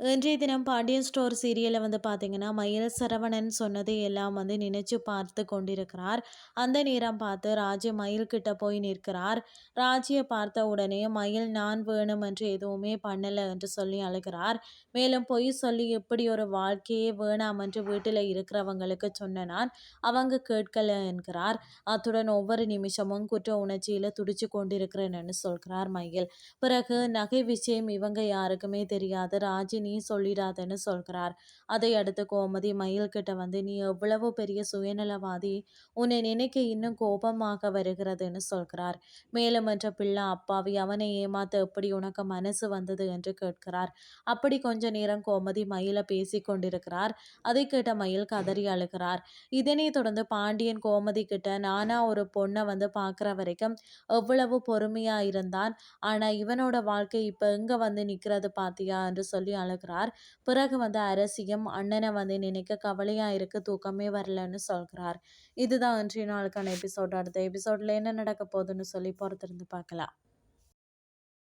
இன்றைய தினம் பாண்டியன் ஸ்டோர் சீரியலில் வந்து பார்த்தீங்கன்னா மயில் சரவணன் சொன்னதை எல்லாம் வந்து நினைச்சு பார்த்து கொண்டிருக்கிறார். அந்த நேரம் பார்த்து ராஜி மயில் கிட்ட போய் நிற்கிறார். ராஜியை பார்த்த உடனே மயில் நான் வேணும் என்று எதுவுமே பண்ணலை என்று சொல்லி அழுகிறார். மேலும் பொய் சொல்லி எப்படி ஒரு வாழ்க்கையே வேணாம் என்று வீட்டில் இருக்கிறவங்களுக்கு சொன்ன நான் அவங்க கேட்கல என்கிறார். அத்துடன் ஒவ்வொரு நிமிஷமும் குற்ற உணர்ச்சியில் துடிச்சு கொண்டிருக்கிறேன்னு சொல்கிறார் மயில். பிறகு நகை விஷயம் இவங்க யாருக்குமே தெரியாது. ராஜி நீ சொல்லிடாதன்னு சொல்கிறார். அதை அடுத்து கோமதி மயில் கிட்ட வந்து நீ எவ்வளவு பெரிய சுயநலவாதி உன்னை நினைக்க இன்னும் கோபமாக வருகிறதுன்னு சொல்கிறார். மேலும் என்ற பிள்ளை அப்பாவி அவனை ஏமாத்த எப்படி உனக்கு மனசு வந்தது? என்று கேட்கிறார். அப்படி கொஞ்ச நேரம் கோமதி மயில பேசி கொண்டிருக்கிறார். அதை கேட்ட மயில் கதறி அழுகிறார். இதனை தொடர்ந்து பாண்டியன் கோமதி கிட்ட நானா ஒரு பொண்ணை வந்து பார்க்குற வரைக்கும் எவ்வளவு பொறுமையா இருந்தான். ஆனா இவனோட வாழ்க்கை இப்ப எங்க வந்து நிக்கிறது பாத்தியா? என்று சொல்லி அழு சொல்கிறார். பிறகு வந்து அரசியும் அண்ணனை வந்து நினைக்க கவலையாக இருக்கு தூக்கமே வரலன்னு சொல்கிறார். இதுதான் இன்றைய நாளுக்கான எபிசோட் அடுத்த எபிசோட்ல என்ன நடக்க போகுதுன்னு சொல்லி பொறுத்திருந்து பார்க்கலாம்.